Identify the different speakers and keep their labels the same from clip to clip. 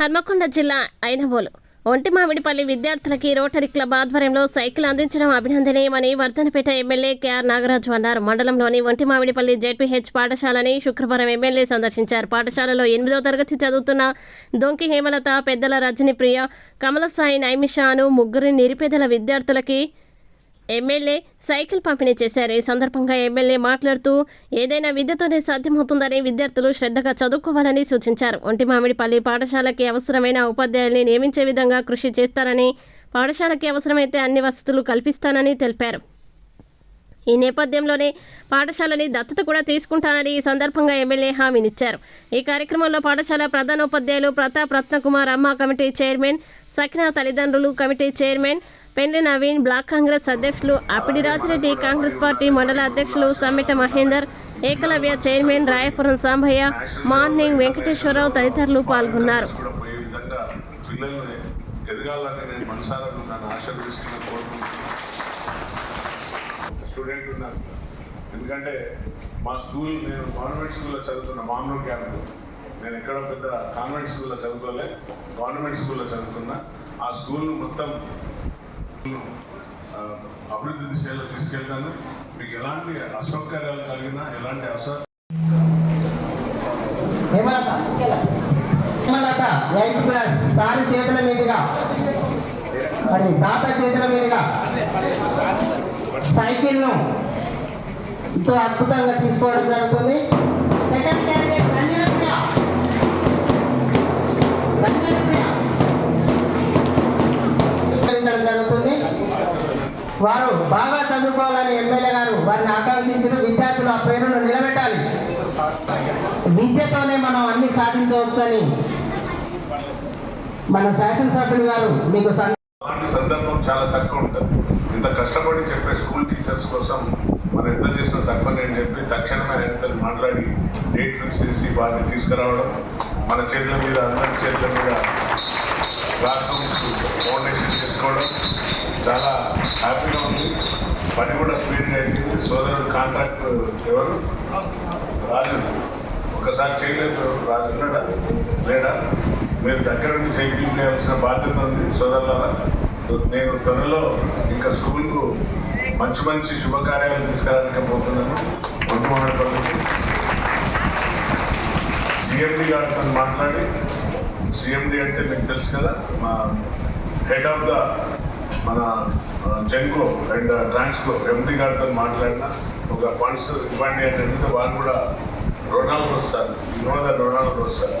Speaker 1: హన్మకొండ జిల్లా ఐనవోలు ఒంటిమామిడిపల్లి విద్యార్థులకి rotary club ఆధ్వర్యంలో సైకిల్ అందించడం అభినందనీయమని వర్ధనపేట ఎమ్మెల్యే కెఆర్ నాగరాజు అన్నారు. మండలంలోని ఒంటిమామిడిపల్లి జెడ్పీహెచ్ పాఠశాలని శుక్రవారం ఎమ్మెల్యే సందర్శించారు. పాఠశాలలో ఎనిమిదో తరగతి చదువుతున్న దొంకి హేమలత పెద్దల రజని ప్రియ కమలసాయి నైమిషాను ముగ్గురు నిరుపేదల విద్యార్థులకి ఎమ్మెల్యే సైకిల్ పంపిణీ చేశారు. ఈ సందర్భంగా ఎమ్మెల్యే మాట్లాడుతూ ఏదైనా విద్యతోనే సాధ్యమవుతుందని విద్యార్థులు శ్రద్ధగా చదువుకోవాలని సూచించారు. ఒంటిమామిడిపల్లి పాఠశాలకి అవసరమైన ఉపాధ్యాయుల్ని నియమించే విధంగా కృషి చేస్తారని పాఠశాలకి అవసరమైతే అన్ని వసతులు కల్పిస్తానని తెలిపారు. ఈ నేపథ్యంలోనే పాఠశాలని దత్తత కూడా తీసుకుంటానని ఈ సందర్భంగా ఎమ్మెల్యే హామీనిచ్చారు. ఈ కార్యక్రమంలో పాఠశాల ప్రధానోపాధ్యాయులు ప్రతాప్ రత్నకుమార్ అమ్మ కమిటీ చైర్మన్ సకినా తల్లిదండ్రులు కమిటీ చైర్మన్ పెండ్లి నవీన్ బ్లాక్ కాంగ్రెస్ అధ్యక్షులు అపిడి రాజిరెడ్డి కాంగ్రెస్ పార్టీ మండల అధ్యక్షులు సమ్మిట మహేందర్ ఏకలవ్య చైర్మన్ రాయపురం సాంబయ్య మార్నింగ్ వెంకటేశ్వరరావు తదితరులు పాల్గొన్నారు.
Speaker 2: స్టూడెంట్ ఉన్నారు ఎందుకంటే మా స్కూల్ నేను గవర్నమెంట్ స్కూల్లో చదువుతున్న మామూలు క్యాంప్. నేను ఎక్కడో పెద్ద కాన్వెంట్ స్కూల్లో చదువుకోలే గవర్నమెంట్ స్కూల్లో చదువుకున్నా. ఆ స్కూల్ మొత్తం అభివృద్ధి దిశలో తీసుకెళ్తాను. మీకు ఎలాంటి అసౌకర్యాలు కలిగినా ఎలాంటి అసౌ
Speaker 3: హేమలత ఎయిత్ క్లాస్ సారి చేతుల మీదుగా. మరి తాత చేతుల మీదుగా. సైకిల్ను ఎంతో అద్భుతంగా తీసుకోవడం జరుగుతుంది. సెకండ్ క్యాండిడేట్ రంజనప్రియ వారు బాగా చదువుకోవాలని ఎమ్మెల్యే గారు వారిని ఆకాంక్షించిన విద్యార్థులు ఆ పేరును నిలబెట్టాలి. విద్యతోనే మనం అన్ని సాధించవచ్చని మన శాసనసభ్యులు గారు మీకు
Speaker 2: సందర్భం చాలా తక్కువ ఉంటుంది. ఇంత కష్టపడి చెప్పే స్కూల్ టీచర్స్ కోసం మనం ఎంత చేసినా తక్కువనే అని చెప్పి తక్షణమే ఆయనతో మాట్లాడి డేట్ ఫిక్స్ చేసి వారిని తీసుకురావడం మన చేతుల మీద అందరి చేతుల మీద క్లాస్ రూమ్స్ ఫౌండేషన్ చేసుకోవడం చాలా హ్యాపీగా ఉంది. పని కూడా స్పీడ్గా అయింది. సోదరుడు కాంట్రాక్ట్ ఎవరు? రాజు. ఒకసారి చేయలేదు. రాజు ఉన్నాడా? లేడా? మీరు దగ్గర నుంచి చేయించాల్సిన బాధ్యత ఉంది సోదరులారా. నేను త్వరలో ఇంకా స్కూల్కు మంచి మంచి శుభకార్యాలు తీసుకురావడానికి పోతున్నాను. ఒంటిమోడపల్లికి సిఎండి గారితో మాట్లాడి సిఎండి అంటే మీకు తెలుసు కదా మా హెడ్ ఆఫ్ ద మన జెన్కో అండ్ ట్రాన్స్కో ఎండి గారితో మాట్లాడిన ఒక ఫండ్స్ ఇవ్వండి అని అంటే వారు కూడా రుణాలు వస్తారు వినోద రుణాలు వస్తారు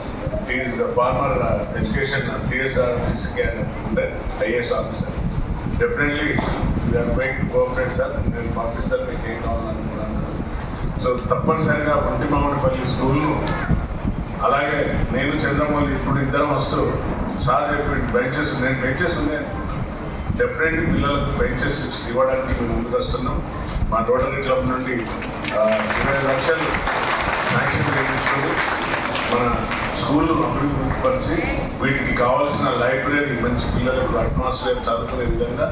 Speaker 2: ఈజ్ ఫార్మర్ ఎడ్యుకేషన్ సిఎస్ఆర్ అంటే IAS officer definitely we're going to cooperate sir నేను పంపిస్తాను మీకు ఏం కావాలనుకున్నాను సో తప్పనిసరిగా ఒంటిమామిడిపల్లి స్కూల్ను అలాగే నేను చంద్రమౌళి ఇప్పుడు ఇద్దరం వస్తూ సార్ చెప్పి బెంచెస్ నేను బెంచెస్ ఉన్నాయి. డెఫినెట్లీ పిల్లలకు బెంచెస్ ఇవ్వడానికి మేము ముందుకు వస్తున్నాం మా రోటరీ క్లబ్ నుండి ఇరవై లక్షలు శాంక్షన్ చేయించుకుని మన స్కూల్ అభివృద్ధి పరిచి వీటికి కావాల్సిన లైబ్రరీ మంచి పిల్లలకు అట్మాస్ఫియర్ చదువుకునే విధంగా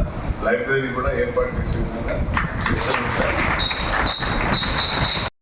Speaker 2: లైబ్రరీ కూడా ఏర్పాటు చేసే విధంగా